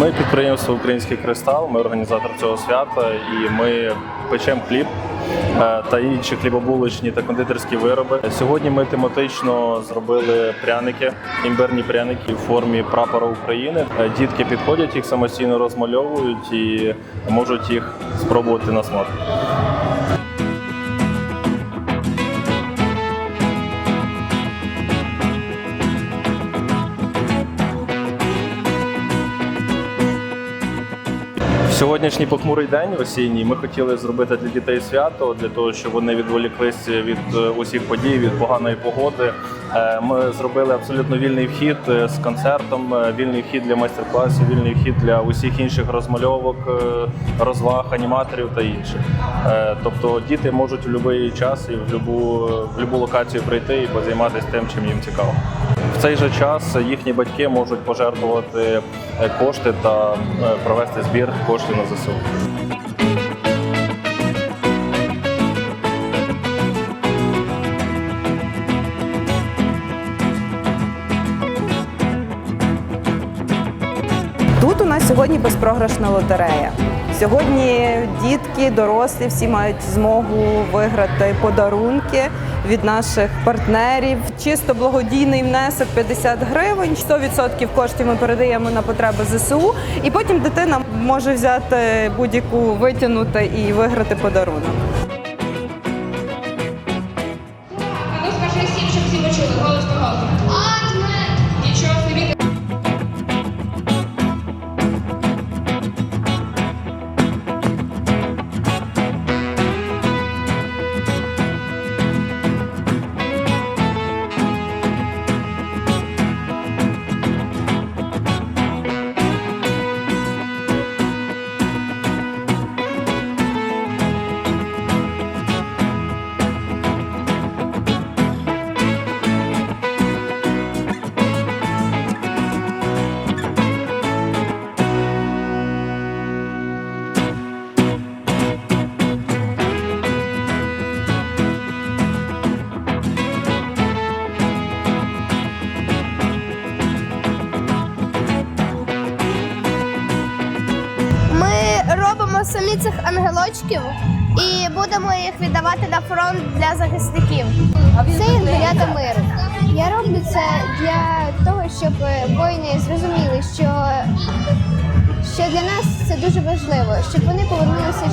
Ми підприємство Український кристал, ми організатор цього свята і ми печемо хліб е, та інші хлібобулочні та кондитерські вироби. Сьогодні ми тематично зробили пряники, імбирні пряники в формі прапора України. Е, Дітки підходять, їх самостійно розмальовують і можуть їх спробувати на смак. Сьогоднішній похмурий день осінній ми хотіли зробити для дітей свято для того, щоб вони відволіклися від е, усіх подій, від поганої погоди. Е, Ми зробили абсолютно вільний вхід е, з концертом, е, вільний вхід для майстер-класів, вільний вхід для усіх інших розмальовок, розваг, аніматорів та інших. Тобто діти можуть в будь-який час і в будь-яку локацію прийти і позайматися тим, чим їм цікаво. В цей же час їхні батьки можуть пожертвувати кошти та провести збір коштів на ЗСУ. Нас сьогодні безпрограшна лотерея. Сьогодні дітки, дорослі, всі мають змогу виграти подарунки від наших партнерів. Чисто благодійний внесок 50 гривень. 100% коштів ми передаємо на потреби ЗСУ. І потім дитина може взяти будь-яку витягнути і виграти подарунок. Робимо самі цих ангелочків і будемо їх віддавати на фронт для захисників. Це ангелята миру. Я роблю це для того, щоб воїни зрозуміли, що, що для нас це дуже важливо, щоб вони повернулися